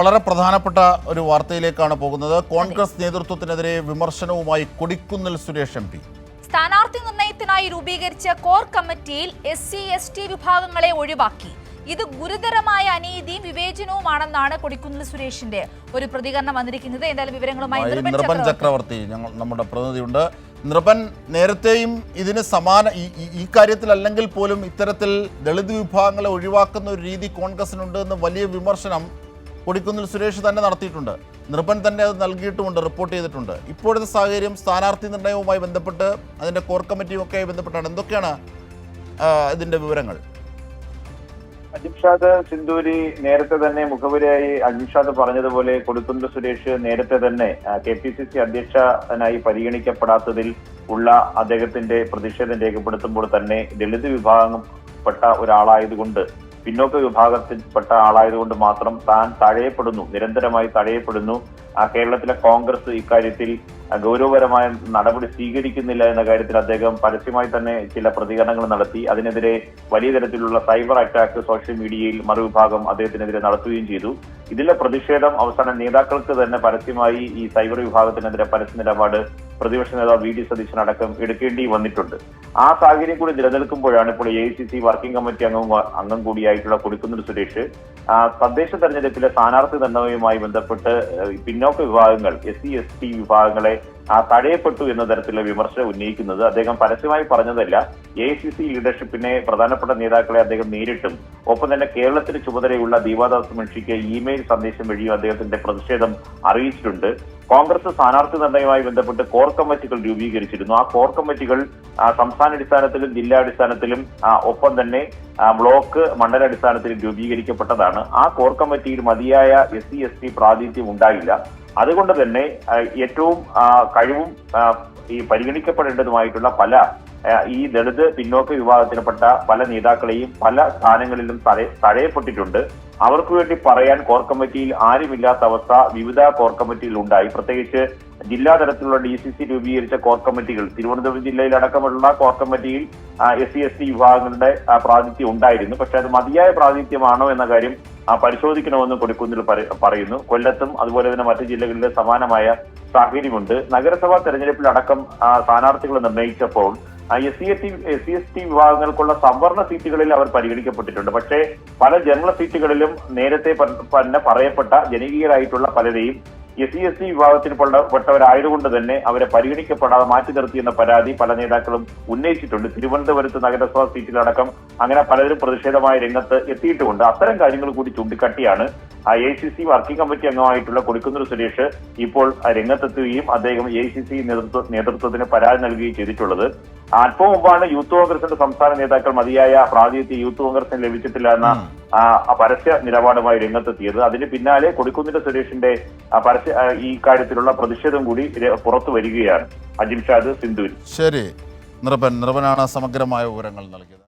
വളരെ പ്രധാനപ്പെട്ട ഒരു വാർത്തയിലേക്കാണ് പോകുന്നത്. കോൺഗ്രസ് നേതൃത്വത്തിനെതിരെ വിമർശനവുമായി കൊടിക്കുന്നിൽ സുരേഷ് എം പി. സ്ഥാനാർത്ഥി നിർണയത്തിനായി രൂപീകരിച്ച കോർ കമ്മിറ്റിയിൽ എസ് സി എസ് ടി വിഭാഗങ്ങളെ ഒഴിവാക്കി. ഇത് ഗുരുതരമായ അനീതിയും വിവേചനവുമാണെന്നാണ് കൊടിക്കുന്നിൽ സുരേഷിന്റെ ഒരു പ്രതികരണം വന്നിരിക്കുന്നത്. എന്തായാലും വിവരങ്ങളുമായി നിർബൻ നിർഭൻ ചക്രവർത്തി. ചക്രവർത്തി ഞങ്ങൾ നമ്മുടെ പ്രതിനിധിയുണ്ട്. നിർഭൻ നേരത്തെയും ഇതിന് സമാന ഈ- കാര്യത്തിൽ അല്ലെങ്കിൽ പോലും ഇത്തരത്തിൽ ദളിത് വിഭാഗങ്ങളെ ഒഴിവാക്കുന്ന ഒരു രീതി കോൺഗ്രസിനുണ്ട് എന്ന് വലിയ വിമർശനം കൊടിക്കുന്നിൽ സുരേഷ് തന്നെ നടത്തിയിട്ടുണ്ട്. നിർഭൻ തന്നെ അത് നൽകിയിട്ടുമുണ്ട് റിപ്പോർട്ട് ചെയ്തിട്ടുണ്ട്. ഇപ്പോഴത്തെ സാഹചര്യം സ്ഥാനാർത്ഥി നിർണയവുമായി ബന്ധപ്പെട്ട് അതിന്റെ കോർ കമ്മിറ്റിയും ഒക്കെ ബന്ധപ്പെട്ടാണ്. എന്തൊക്കെയാണ് ഇതിന്റെ വിവരങ്ങൾ? അജിംഷാദ് സിന്ധൂരി നേരത്തെ തന്നെ മുഖവരിയായി അജിംഷാദ് പറഞ്ഞതുപോലെ കൊടുത്തുണ്ട് സുരേഷ് നേരത്തെ തന്നെ കെ പി സി സി അധ്യക്ഷനായി പരിഗണിക്കപ്പെടാത്തതിൽ ഉള്ള അദ്ദേഹത്തിന്റെ പ്രതിഷേധം രേഖപ്പെടുത്തുമ്പോൾ തന്നെ ദളിത് വിഭാഗപ്പെട്ട ഒരാളായതുകൊണ്ട് പിന്നോക്ക വിഭാഗത്തിൽപ്പെട്ട ആളായതുകൊണ്ട് മാത്രം താൻ തഴയപ്പെടുന്നു നിരന്തരമായി തഴയപ്പെടുന്നു. കേരളത്തിലെ കോൺഗ്രസ് ഇക്കാര്യത്തിൽ ഗൗരവപരമായ നടപടി സ്വീകരിക്കുന്നില്ല എന്ന കാര്യത്തിൽ അദ്ദേഹം പരസ്യമായി തന്നെ ചില പ്രതികരണങ്ങൾ നടത്തി. അതിനെതിരെ വലിയ തരത്തിലുള്ള സൈബർ അറ്റാക്ക് സോഷ്യൽ മീഡിയയിൽ മറുവിഭാഗം അദ്ദേഹത്തിനെതിരെ നടത്തുകയും ചെയ്തു. ഇതിലെ പ്രതിഷേധം അവസാനം നേതാക്കൾക്ക് തന്നെ പരസ്യമായി ഈ സൈബർ വിഭാഗത്തിനെതിരെ പരസ്യ നിലപാട് പ്രതിപക്ഷ നേതാവ് വി ഡി സതീശൻ അടക്കം എടുക്കേണ്ടി വന്നിട്ടുണ്ട്. ആ സാഹചര്യം കൂടി നിലനിൽക്കുമ്പോഴാണ് ഇപ്പോൾ A C C working committee അംഗം അംഗം കൂടിയായിട്ടുള്ള കൊടിക്കുന്നിൽ സുരേഷ് തദ്ദേശ തെരഞ്ഞെടുപ്പിലെ സ്ഥാനാർത്ഥി നിർണയവുമായി ബന്ധപ്പെട്ട് പിന്നോക്ക വിഭാഗങ്ങൾ എസ് സി എസ് ടി വിഭാഗങ്ങളെ ആ, എന്ന തരത്തിലുള്ള വിമർശനം ഉന്നയിക്കുന്നത് അദ്ദേഹം പരസ്യമായി പറഞ്ഞതല്ല. എ സി സി ലീഡർഷിപ്പിനെ പ്രധാനപ്പെട്ട നേതാക്കളെ അദ്ദേഹം നേരിട്ടും ഒപ്പം തന്നെ കേരളത്തിന് ചുമതലയുള്ള ദീപാദാസ് മുൻഷിക്ക് ഇമെയിൽ സന്ദേശം വഴിയും അദ്ദേഹത്തിന്റെ പ്രതിഷേധം അറിയിച്ചിട്ടുണ്ട്. കോൺഗ്രസ് സ്ഥാനാർത്ഥി നിർണയവുമായി ബന്ധപ്പെട്ട് കോർ കമ്മിറ്റികൾ രൂപീകരിച്ചിരുന്നു. ആ കോർ കമ്മിറ്റികൾ സംസ്ഥാന അടിസ്ഥാനത്തിലും ജില്ലാ അടിസ്ഥാനത്തിലും ഒപ്പം തന്നെ ബ്ലോക്ക് ബ്ലോക്ക് മണ്ഡലാടിസ്ഥാനത്തിലും രൂപീകരിക്കപ്പെട്ടതാണ്. ആ കോർ കമ്മിറ്റിയിൽ മതിയായ എസ് സി എസ് ടി പ്രാതിനിധ്യം ഉണ്ടായില്ല. അതുകൊണ്ട് തന്നെ ഏറ്റവും കഴിവും ഈ പരിഗണിക്കപ്പെടേണ്ടതുമായിട്ടുള്ള പല ഈ ദളിത് പിന്നോക്ക വിഭാഗത്തിൽപ്പെട്ട പല നേതാക്കളെയും പല സ്ഥാനങ്ങളിലും തഴയപ്പെട്ടിട്ടുണ്ട്. അവർക്ക് വേണ്ടി പറയാൻ കോർ കമ്മിറ്റിയിൽ ആരുമില്ലാത്ത അവസ്ഥ വിവിധ കോർ കമ്മിറ്റിയിൽ ഉണ്ടായി പ്രത്യേകിച്ച് ജില്ലാ തലത്തിലുള്ള ഡി സി സി രൂപീകരിച്ച കോർ കമ്മിറ്റികൾ തിരുവനന്തപുരം ജില്ലയിൽ അടക്കമുള്ള കോർ കമ്മിറ്റിയിൽ എസ് സി എസ് ടി വിഭാഗങ്ങളുടെ പ്രാതിനിധ്യം ഉണ്ടായിരുന്നു. പക്ഷെ അത് മതിയായ പ്രാതിനിധ്യമാണോ എന്ന കാര്യം പരിശോധിക്കണമെന്ന് കൊടിക്കുന്നിൽ പറയുന്നു. കൊല്ലത്തും അതുപോലെ തന്നെ മറ്റു ജില്ലകളിലെ സമാനമായ സാഹചര്യമുണ്ട്. നഗരസഭാ തെരഞ്ഞെടുപ്പിൽ അടക്കം സ്ഥാനാർത്ഥികൾ നിർണയിച്ചപ്പോൾ S C S T S C S T വിഭാഗങ്ങൾക്കുള്ള സംവരണ സീറ്റുകളിൽ അവർ പരിഗണിക്കപ്പെട്ടിട്ടുണ്ട്. പക്ഷേ പല ജനറൽ സീറ്റുകളിലും നേരത്തെ തന്നെ പറയപ്പെട്ട ജനകീയരായിട്ടുള്ള പലരെയും എസ് സി എസ് ടി വിഭാഗത്തിൽ പെട്ടവരായതുകൊണ്ട് തന്നെ അവരെ പരിഗണിക്കപ്പെടാതെ മാറ്റി നിർത്തിയെന്ന പരാതി പല നേതാക്കളും ഉന്നയിച്ചിട്ടുണ്ട്. തിരുവനന്തപുരത്ത് നഗരസഭാ സീറ്റിലടക്കം അങ്ങനെ പലരും പ്രതിഷേധമായ രംഗത്ത് എത്തിയിട്ടുമുണ്ട്. അത്തരം കാര്യങ്ങൾ കൂടി ചൂണ്ടിക്കാട്ടിയാണ് A C C working committee അംഗമായിട്ടുള്ള Kodikunnil Suresh ഇപ്പോൾ രംഗത്തെത്തുകയും അദ്ദേഹം എ സി സി നേതൃത്വ നേതൃത്വത്തിന് പരാതി നൽകുകയും ചെയ്തിട്ടുള്ളത്. അല്പം മുമ്പാണ് യൂത്ത് കോൺഗ്രസിന്റെ സംസ്ഥാന നേതാക്കൾ മതിയായ പ്രാതിനിധ്യം യൂത്ത് കോൺഗ്രസിന് ലഭിച്ചിട്ടില്ല എന്ന പരസ്യ നിലപാടുമായി രംഗത്തെത്തിയത്. അതിന് പിന്നാലെ കൊടിക്കുന്നിന്റെ സുരേഷിന്റെ പരസ്യ ഈ കാര്യത്തിലുള്ള പ്രതിഷേധം കൂടി പുറത്തു വരികയാണ്. അജിംഷാദ് സിന്ധുവിൽ. ശരി. നൃപൻ നൃപനാണ് സമഗ്രമായ വിവരങ്ങൾ നൽകിയത്.